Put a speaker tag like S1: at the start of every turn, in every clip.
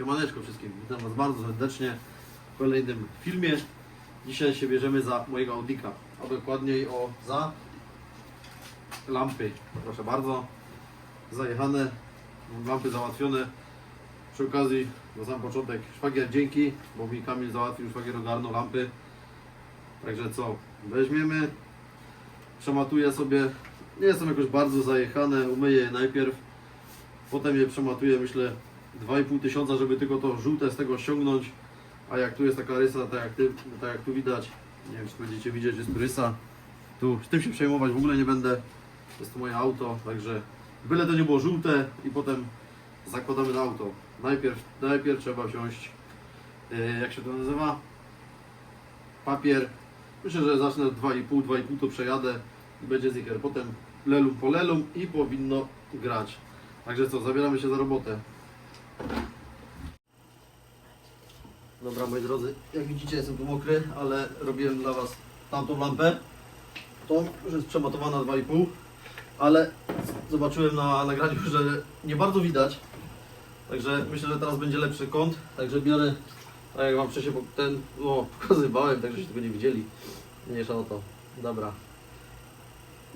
S1: Siemaneczko wszystkim, witam Was bardzo serdecznie w kolejnym filmie. Dzisiaj się bierzemy za mojego Audika, a dokładniej o za lampy. Proszę bardzo, zajechane, lampy załatwione. Przy okazji, na sam początek, szwagier dzięki, bo mi Kamil załatwił, szwagier ogarnął lampy. Także co, weźmiemy, przematuję sobie, nie jestem jakoś bardzo zajechane, umyję je najpierw, potem je przematuję, myślę 2,5 tysiąca, żeby tylko to żółte z tego ściągnąć. A jak tu jest taka rysa, tak jak, ty, tak jak tu widać, nie wiem czy będziecie widzieć, jest tu rysa. Tu z tym się przejmować w ogóle nie będę. Jest to moje auto, także byle to nie było żółte i potem zakładamy na auto. Najpierw, najpierw trzeba wziąć, yy, jak się to nazywa? Papier. Myślę, że zacznę od 2,5, 2,5 to przejadę i będzie ziker. Potem lelum po lelum i powinno grać. Także co, zabieramy się za robotę. Dobra moi drodzy, jak widzicie jestem tu mokry, ale robiłem dla Was tamtą lampę. Tą już jest przematowana 2,5, ale zobaczyłem na nagraniu, że nie bardzo widać. Także myślę, że teraz będzie lepszy kąt. Także biorę, tak jak Wam wcześniej ten, o, pokazywałem, także się tego nie widzieli. Mniejsza o to. Dobra.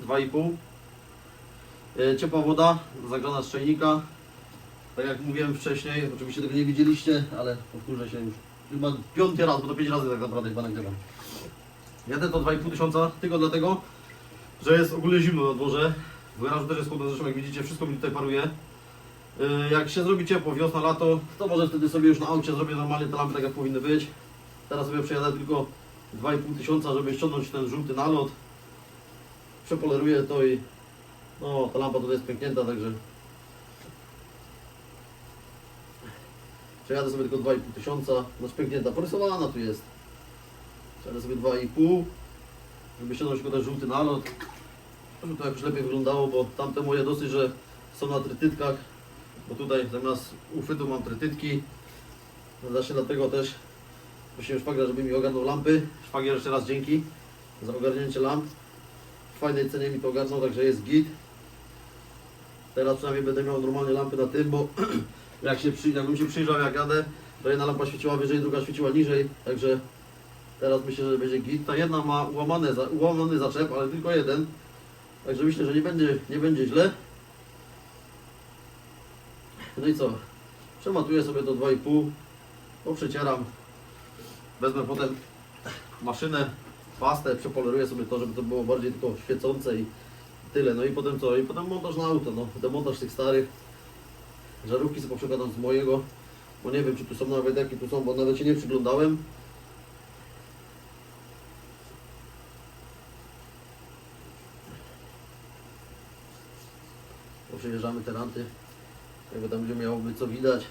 S1: 2,5. E, Ciepła woda, zagrzana z czajnika. Tak jak mówiłem wcześniej, oczywiście tego nie widzieliście, ale powtórzę się już chyba piąty raz, bo to pięć razy tak naprawdę chyba nagrywam. Jadę to 2,5 tysiąca, tylko dlatego, że jest ogólnie zimno na dworze. W garażu też jest chłodno, zresztą jak widzicie, wszystko mi tutaj paruje. Yy, Jak się zrobi ciepło, wiosna, lato, to może wtedy sobie już na aucie zrobię normalnie te lampy tak jak powinny być. Teraz sobie przejadę tylko 2,5 tysiąca, żeby ściągnąć ten żółty nalot. Przepoleruję to i no, ta lampa tutaj jest pęknięta, także Przejadę sobie tylko 2,5 tysiąca, no pęknięta, porysowana tu jest. Przejadę sobie 2,5, żeby ściągnąć tylko ten żółty nalot. Żeby to jakoś lepiej wyglądało, bo tamte moje dosyć, że są na trytytkach, bo tutaj zamiast uchwytu mam trytytki. Właśnie dlatego też prosiłem szwagra, żeby mi ogarnął lampy. Szwagier jeszcze raz dzięki za ogarnięcie lamp. W fajnej cenie mi to ogarnął, także jest git. Teraz przynajmniej będę miał normalnie lampy na tym, bo jak się przy, jakbym się przyjrzał jak jadę, to jedna lampa świeciła wyżej, druga świeciła niżej, także teraz myślę, że będzie git. Ta jedna ma ułamane, za- ułamany zaczep, ale tylko jeden, także myślę, że nie będzie, nie będzie źle. No i co? Przematuję sobie to 2,5, poprzecieram, wezmę potem maszynę, pastę, przepoleruję sobie to, żeby to było bardziej tylko świecące i tyle. No i potem co? I potem montaż na auto, no. Demontaż tych starych. Żarówki sobie poprzekładam z mojego, bo nie wiem czy tu są nawet jakie tu są, bo nawet się nie przyglądałem. Przejeżdżamy te ranty, jakby tam będzie miało być co widać.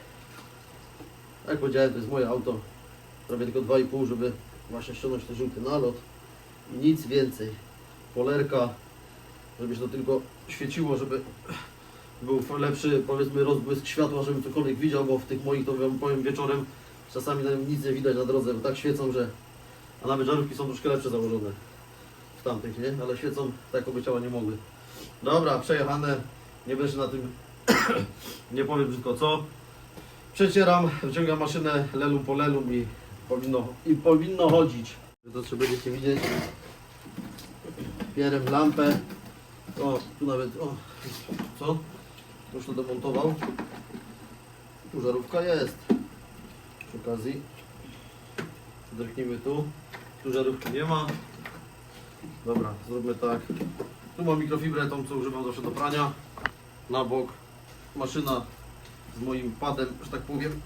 S1: Jak powiedziałem, to jest moje auto. Robię tylko 2,5, żeby właśnie ściągnąć ten żółty nalot. I nic więcej. Polerka, żeby się to tylko świeciło, żeby był lepszy, powiedzmy, rozbłysk światła, żebym cokolwiek widział, bo w tych moich, to wam powiem wieczorem, czasami nic nie widać na drodze, bo tak świecą, że... A nawet żarówki są troszkę lepsze założone w tamtych, nie? Ale świecą tak, oby ciała nie mogły. Dobra, przejechane. Nie będę na tym... nie powiem brzydko co. Przecieram, wyciągam maszynę lelum po lelum i powinno, i powinno chodzić. To trzeba będziecie widzieć. Pierem lampę. O, tu nawet, o, co? Już to demontował. Tu żarówka jest. Przy okazji. Zerknijmy tu. Tu żarówki nie ma. Dobra, zróbmy tak. Tu mam mikrofibrę, tą co używam zawsze do prania. Na bok. Maszyna z moim padem, że tak powiem,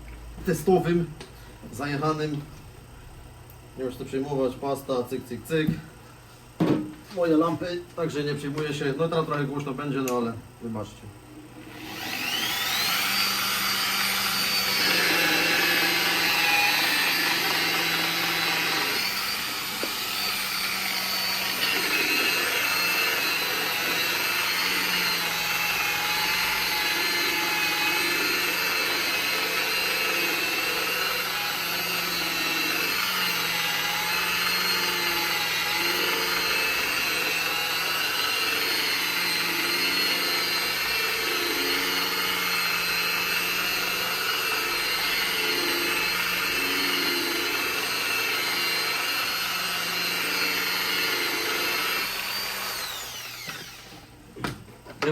S1: testowym, zajechanym. Nie muszę przejmować, pasta, cyk, cyk, cyk. Moje lampy, także nie przejmuję się. No teraz trochę głośno będzie, no ale wybaczcie.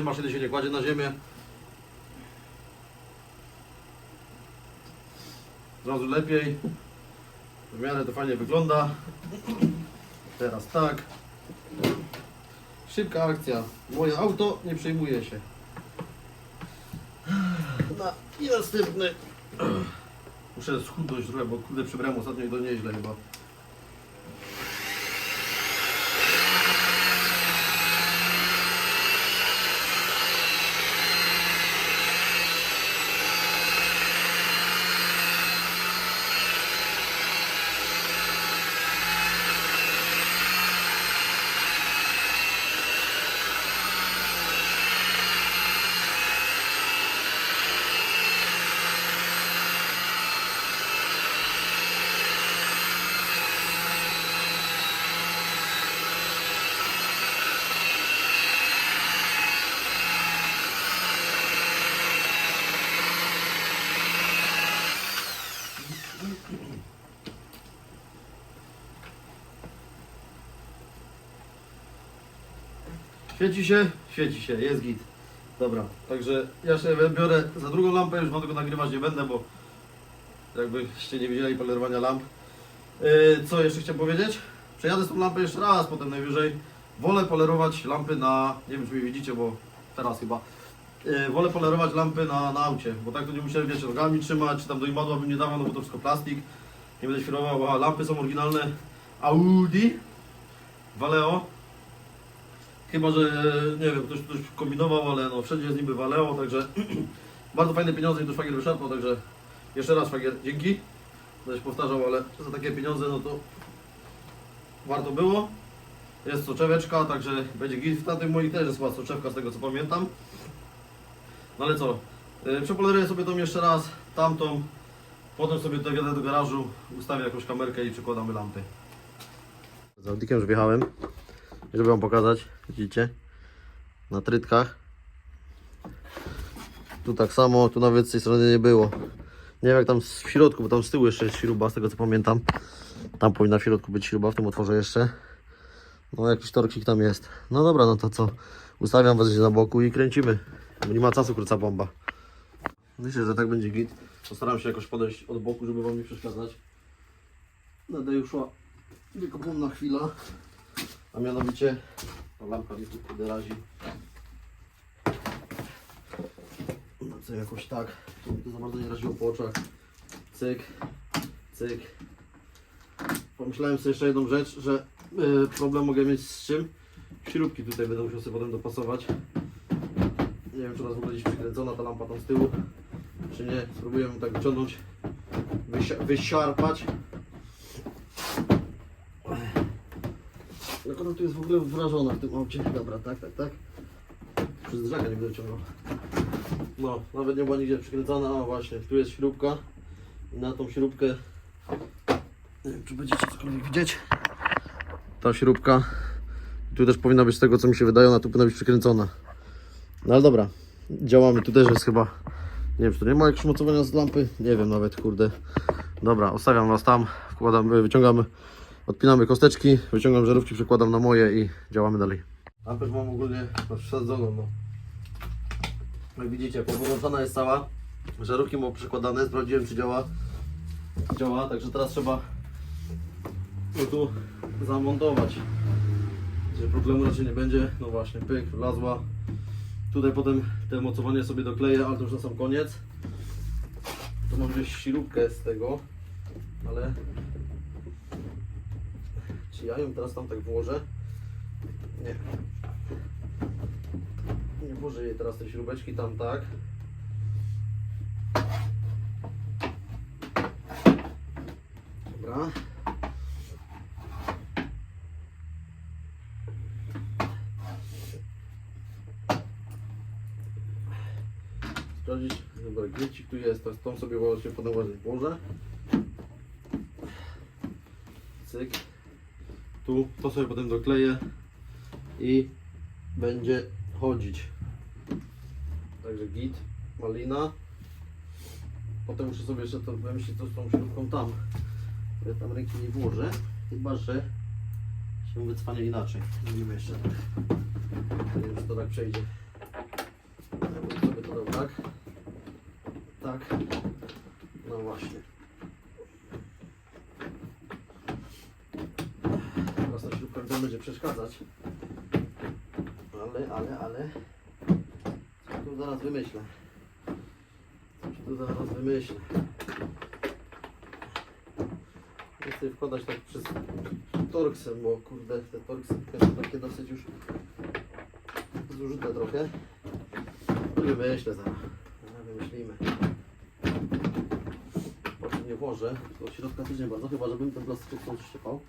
S1: Maszyny się nie kładzie na ziemię. Od razu lepiej. W miarę to fajnie wygląda. Teraz tak. Szybka akcja. Moje auto nie przejmuje się. Na następny. Muszę schudnąć trochę, bo kurde przybrałem ostatnio i to nieźle chyba. Świeci się? Świeci się, jest git. Dobra, także ja się biorę za drugą lampę, już wam tego nagrywać nie będę, bo jakbyście nie widzieli polerowania lamp. Yy, co jeszcze chciałem powiedzieć? Przejadę z tą lampę jeszcze raz, potem najwyżej. Wolę polerować lampy na, nie wiem czy mnie widzicie, bo teraz chyba. Yy, wolę polerować lampy na, na aucie, bo tak to nie musiałem, wiecie, nogami trzymać, czy tam do imadła bym nie dawał, no bo to wszystko plastik. Nie będę świrował, a lampy są oryginalne Audi Valeo. Chyba, że nie wiem, ktoś ktoś kombinował, ale no wszędzie jest niby Valeo, także bardzo fajne pieniądze i to szwagier wyszarpał, także jeszcze raz szwagier, dzięki. Będę się powtarzał, ale za takie pieniądze no to warto było. Jest soczeweczka, także będzie git. Tamtym moich też jest chyba soczewka z tego co pamiętam. No ale co, yy, przepoleruję sobie tą jeszcze raz, tamtą. Potem sobie dojadę do garażu, ustawię jakąś kamerkę i przykładamy lampy. Z Audikiem już wjechałem, żeby Wam pokazać, widzicie, na trytkach. Tu tak samo, tu nawet z tej strony nie było. Nie wiem jak tam w środku, bo tam z tyłu jeszcze jest śruba, z tego co pamiętam. Tam powinna w środku być śruba, w tym otworze jeszcze. No jakiś torksik tam jest. No dobra, no to co, ustawiam Was na boku i kręcimy. Bo nie ma czasu, króca bomba. Myślę, że tak będzie git. Postaram się jakoś podejść od boku, żeby Wam nie przeszkadzać. Nade już szła wykopomna chwila. A mianowicie ta lampka mi tu kurde razi. No co jakoś tak. Tu mi to za bardzo nie raziło po oczach. Cyk, cyk. Pomyślałem sobie jeszcze jedną rzecz, że y, problem mogę mieć z czym? Śrubki tutaj będę musiał sobie potem dopasować. Nie wiem, czy raz w ogóle gdzieś przykręcona ta lampa tam z tyłu, czy nie. Spróbuję ją tak wyciągnąć, wysi- wysiarpać. Ona tu jest w ogóle wrażona w tym aucie. Dobra, tak, tak, tak. Przez drzaka nie będę ciągnął. No, nawet nie była nigdzie przykręcona, a właśnie, tu jest śrubka. I na tą śrubkę, nie wiem czy będziecie cokolwiek widzieć. Ta śrubka, tu też powinna być z tego co mi się wydaje, ona tu powinna być przykręcona. No ale dobra, działamy, tu też jest chyba, nie wiem czy tu nie ma jakiegoś mocowania z lampy, nie wiem nawet, kurde. Dobra, ustawiam Was tam, wkładam, wyciągamy, odpinamy kosteczki, wyciągam żarówki, przekładam na moje i działamy dalej. Lampę mam ogólnie przesadzoną, no. Jak widzicie, powłączona jest cała, żarówki mam przekładane, sprawdziłem czy działa. Działa, także teraz trzeba go tu zamontować. Że problemu raczej nie będzie. No właśnie, pyk, wlazła. Tutaj potem te mocowanie sobie dokleję, ale to już na sam koniec. Tu mam gdzieś śrubkę z tego, ale czy ja ją teraz tam tak włożę? Nie. Nie włożę jej teraz tej śrubeczki tam tak. Dobra. Sprawdzić, dobra, grecik tu jest, tą sobie właśnie ładnie włożę. Cyk. Tu, to sobie potem dokleję i będzie chodzić. Także git, malina. Potem muszę sobie jeszcze to wymyślić co z tą śrubką tam. Ja tam ręki nie włożę, chyba że się wycwanie inaczej. Zrobimy jeszcze tak. Nie wiem, czy to tak przejdzie. Ja sobie to dał tak. Tak. No właśnie. Teraz tam będzie przeszkadzać. Ale, ale, ale. Co tu zaraz wymyślę? Coś tu zaraz wymyślę. Nie chcę wkładać tak przez torksem, bo kurde, te torksy są takie dosyć już zużyte trochę. Wymyślę zaraz. Wymyślimy. Po nie włożę, od środka też nie bardzo, chyba żebym ten plastik stąd szczepał.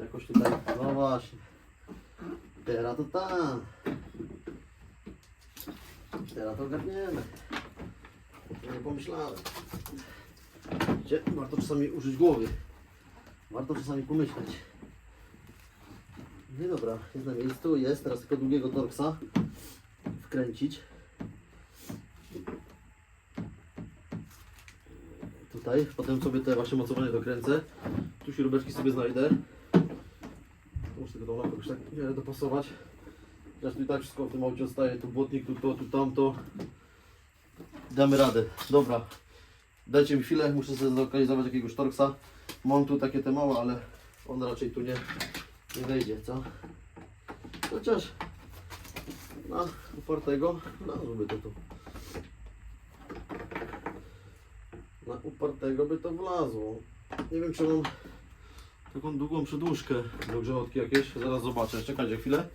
S1: Jakoś tutaj, no właśnie. Teraz to tam. Teraz to ogarniemy. Nie pomyślałem. Gdzie warto czasami użyć głowy. Warto czasami pomyśleć. Nie dobra, jest na miejscu, jest. Teraz tylko długiego torksa wkręcić. Tutaj, potem sobie te wasze mocowanie dokręcę. Tu śrubeczki sobie znajdę. Muszę tą lampę już tak dopasować. Chociaż tu i tak wszystko w tym aucie odstaje, tu błotnik, tu to, tu tamto. Damy radę. Dobra. Dajcie mi chwilę, muszę sobie zlokalizować jakiegoś torksa. Mam tu takie te małe, ale on raczej tu nie, nie wejdzie, co? Chociaż na upartego wlazłoby to tu. Na upartego by to wlazło. Nie wiem, czy mam taką długą przedłużkę do grzechotki jakieś. Zaraz zobaczę. Czekajcie chwilę.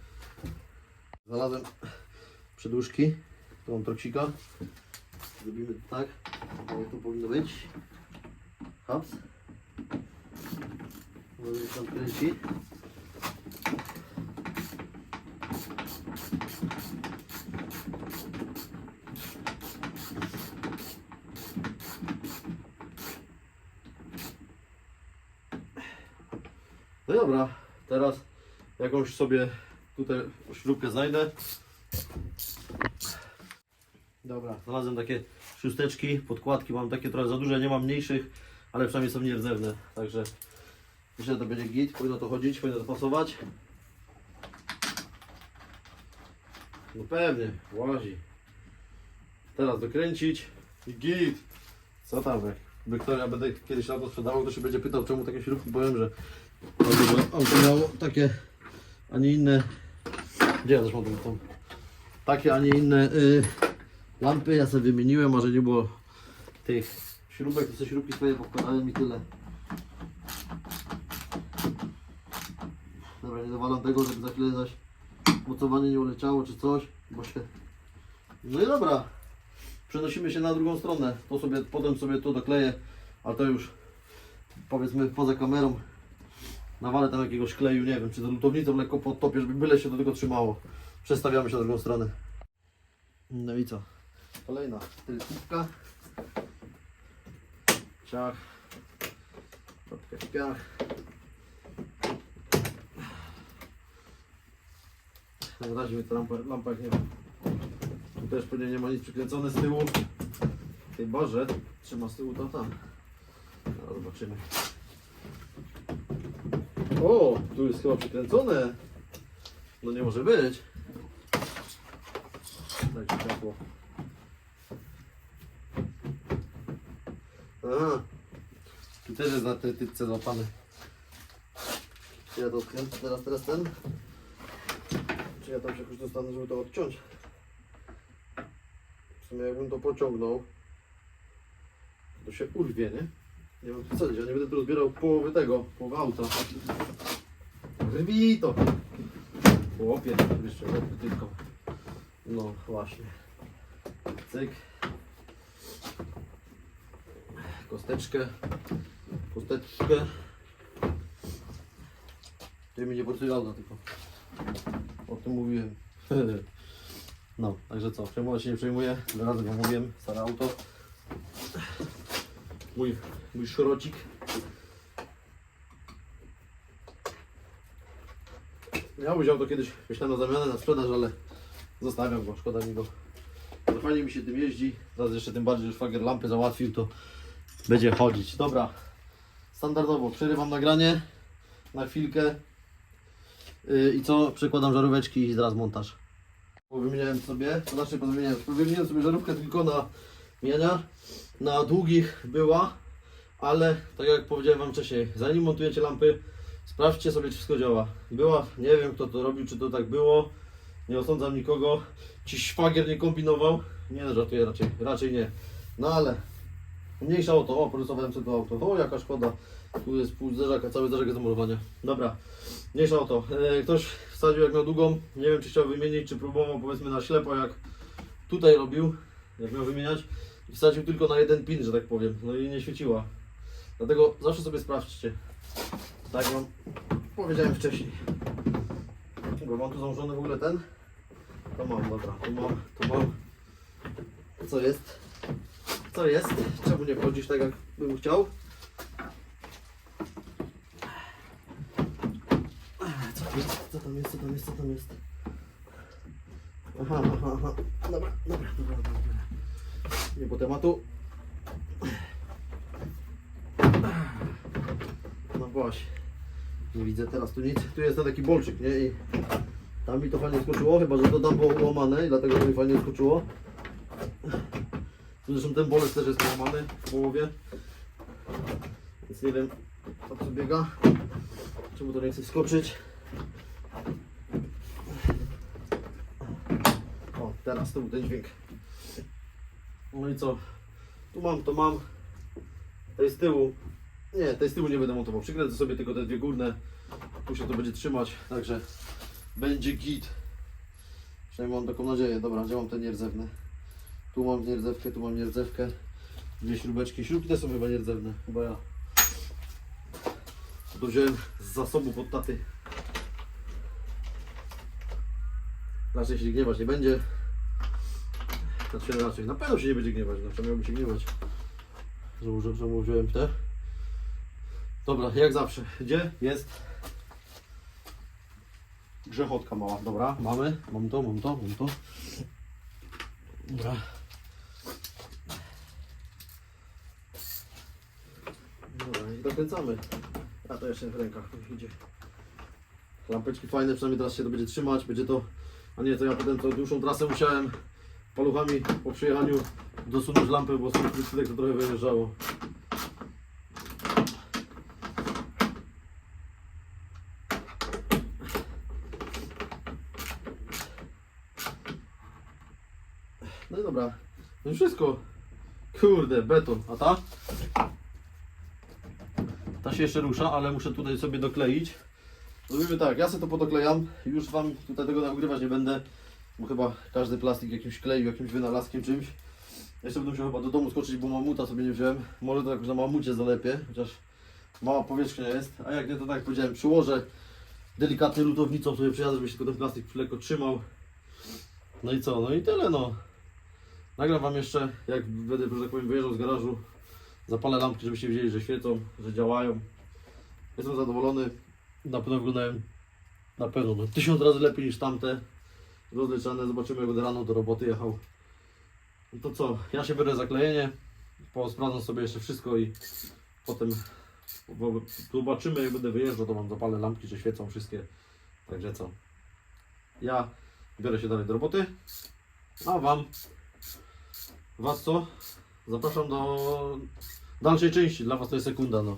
S1: Znalazłem przedłużki. Mam troksika. Zrobimy tak. O, tu powinno być. Haps. Może się tam kręci. Dobra, teraz jakąś sobie tutaj śrubkę znajdę. Dobra, znalazłem takie szósteczki, podkładki, mam takie trochę za duże, nie mam mniejszych, ale przynajmniej są nierdzewne, także myślę, że to będzie git, powinno to chodzić, powinno to pasować. No pewnie, łazi. Teraz dokręcić i git. Co tam, jak ja będę kiedyś na to sprzedawał, to się będzie pytał, czemu takie śrubki, powiem, że auto, auto miało takie, a nie inne, gdzie ja też mam tą, takie, a nie inne y, lampy, ja sobie wymieniłem, może nie było tych śrubek, to sobie śrubki swoje pokładałem i tyle. Dobra, nie dowalam tego, żeby za chwilę zaś mocowanie nie uleciało czy coś, bo się... No i dobra, przenosimy się na drugą stronę, to sobie, potem sobie to dokleję, a to już powiedzmy poza kamerą nawalę tam jakiegoś kleju, nie wiem, czy to lutownicą lekko podtopię, żeby byle się do tego trzymało. Przestawiamy się na drugą stronę. No i co? Kolejna tylkówka. Ciach. Kropkę w piach. Na razie mi to lampa, lampa nie ma. Tu też pewnie nie ma nic przykręcone z tyłu. Chyba, że trzyma z tyłu to tam. No, zobaczymy. O, tu jest chyba przykręcone. No nie może być. Dajcie światło. Aha. Tu też jest na tej typce złapany. Ja to odkręcę teraz, teraz ten? Czy ja tam się jakoś dostanę, żeby to odciąć? W sumie jakbym to pociągnął, to się urwie, nie? Nie mam co ja nie będę tu rozbierał połowy tego, połowy auta. Rwij to! Chłopie, jeszcze chłopie tylko. No właśnie. Cyk. Kosteczkę. Kosteczkę. Ty mi nie portuje auta tylko. O tym mówiłem. No, także co, przejmować się nie przejmuję. Razy wam mówiłem, stare auto. Mój, mój szrocik. Ja bym wziął to kiedyś, myślałem na zamianę, na sprzedaż, ale zostawiam go, szkoda mi go. No fajnie mi się tym jeździ, teraz jeszcze tym bardziej, że szwagier lampy załatwił, to będzie chodzić. Dobra, standardowo przerywam nagranie na chwilkę Yy, i co, przekładam żaróweczki i zaraz montaż. Wymieniałem sobie, to znaczy wymieniłem sobie żarówkę tylko na mienia. Na długich była, ale tak jak powiedziałem Wam wcześniej, zanim montujecie lampy, sprawdźcie sobie czy wszystko działa. Była, nie wiem kto to robił, czy to tak było, nie osądzam nikogo. Ci szwagier nie kombinował, nie no, żartuję raczej, raczej nie. No ale mniejsza o to, o porysowałem sobie to auto, o jaka szkoda. Tu jest pół zderzaka, cały zderzak jest do malowania. Dobra, mniejsza o to. E, ktoś wsadził jak miał długą, nie wiem czy chciał wymienić, czy próbował powiedzmy na ślepo jak tutaj robił, jak miał wymieniać. I wsadził tylko na jeden pin, że tak powiem, no i nie świeciła. Dlatego zawsze sobie sprawdźcie. Tak wam powiedziałem wcześniej. Bo mam tu założony w ogóle ten. To mam, dobra, to mam, to mam. Co jest? Co jest? Czemu nie wchodzisz tak jak bym chciał? Co tam jest? Co tam jest? Co tam jest? Co tam jest? Aha, aha, aha. Dobra, dobra, dobra, dobra. Nie po tematu. No właśnie. Nie widzę teraz tu nic. Tu jest taki bolczyk, nie? I tam mi to fajnie skoczyło, chyba że to tam było ułamane i dlatego to mi fajnie skoczyło. Zresztą ten bolec też jest połamany w połowie. Więc nie wiem co biega. Czemu to nie chce skoczyć. O, teraz to był ten dźwięk. No i co? Tu mam, to mam. Tej z tyłu. Nie, tej z tyłu nie będę montował. Przykręcę sobie tylko te dwie górne. Tu się to będzie trzymać, także będzie git. Przynajmniej mam taką nadzieję. Dobra, gdzie mam te nierdzewne? Tu mam nierdzewkę, tu mam nierdzewkę. Dwie śrubeczki. Śrubki te są chyba nierdzewne. Chyba ja. To wziąłem z zasobu pod taty. Raczej się gniewać nie będzie. Znaczy raczej, na pewno się nie będzie gniewać, no to miałby się gniewać. Że, że, że mu wziąłem te. Dobra, jak zawsze. Gdzie jest grzechotka mała? Dobra, mamy. Mam to, mam to, mam to. Dobra. Dobra, i dokręcamy. A to jeszcze w rękach idzie. Lampeczki fajne, przynajmniej teraz się to będzie trzymać. Będzie to, a nie, to ja potem tą dłuższą trasę musiałem paluchami po przyjechaniu dosunąć lampę, bo krystek to trochę wyjeżdżało. No i dobra. No i wszystko. Kurde, beton. A ta? Ta się jeszcze rusza, ale muszę tutaj sobie dokleić. Zrobimy tak, ja sobie to podoklejam. Już Wam tutaj tego nagrywać nie będę, bo chyba każdy plastik jakimś kleił, jakimś wynalazkiem, czymś. Jeszcze będę musiał chyba do domu skoczyć, bo mamuta sobie nie wziąłem. Może to jakoś na mamucie zalepię, chociaż mała powierzchnia jest. A jak nie, to tak jak powiedziałem, przyłożę delikatnie lutownicą sobie przyjadę, żeby się tylko ten plastik lekko trzymał. No i co? No i tyle no. Nagram Wam jeszcze, jak będę, że tak powiem, wyjeżdżał z garażu. Zapalę lampki, żebyście wiedzieli, że świecą, że działają. Jestem zadowolony. Na pewno wyglądają na pewno no, tysiąc razy lepiej niż tamte rozliczane. Zobaczymy, jak będę rano do roboty jechał. No to co, ja się biorę za klejenie. Sprawdzam sobie jeszcze wszystko i potem zobaczymy, jak będę wyjeżdżał, to Wam zapalę lampki, że świecą wszystkie. Także co, ja biorę się dalej do roboty. A Wam Was co? Zapraszam do dalszej części. Dla Was to jest sekunda, no.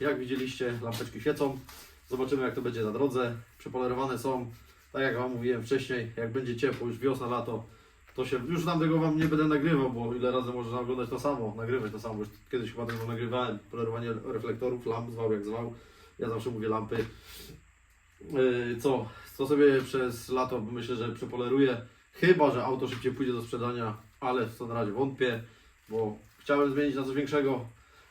S1: Jak widzieliście, lampeczki świecą. Zobaczymy jak to będzie na drodze. Przepolerowane są, tak jak Wam mówiłem wcześniej, jak będzie ciepło, już wiosna, lato, to się, już tam tego Wam nie będę nagrywał, bo ile razy można oglądać to samo, nagrywać to samo, już kiedyś chyba tego nagrywałem, polerowanie reflektorów, lamp, zwał jak zwał, ja zawsze mówię lampy. Yy, co, co sobie przez lato myślę, że przepoleruję, chyba, że auto szybciej pójdzie do sprzedania, ale w to na razie wątpię, bo chciałem zmienić na coś większego,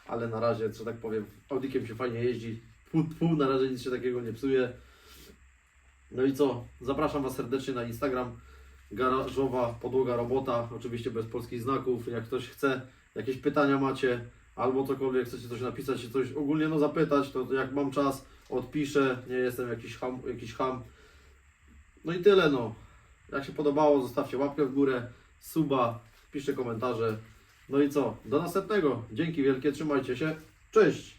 S1: ale na razie, że tak powiem, Audikiem się fajnie jeździ, pół, pół na razie nic się takiego nie psuje. No i co, zapraszam Was serdecznie na Instagram, garażowa podłoga robota, oczywiście bez polskich znaków, jak ktoś chce, jakieś pytania macie, albo cokolwiek, chcecie coś napisać, czy coś ogólnie no zapytać, to jak mam czas, odpiszę, nie jestem jakiś ham, jakiś ham. No i tyle no. Jak się podobało, zostawcie łapkę w górę, suba, piszcie komentarze. No i co? Do następnego. Dzięki wielkie, trzymajcie się. Cześć!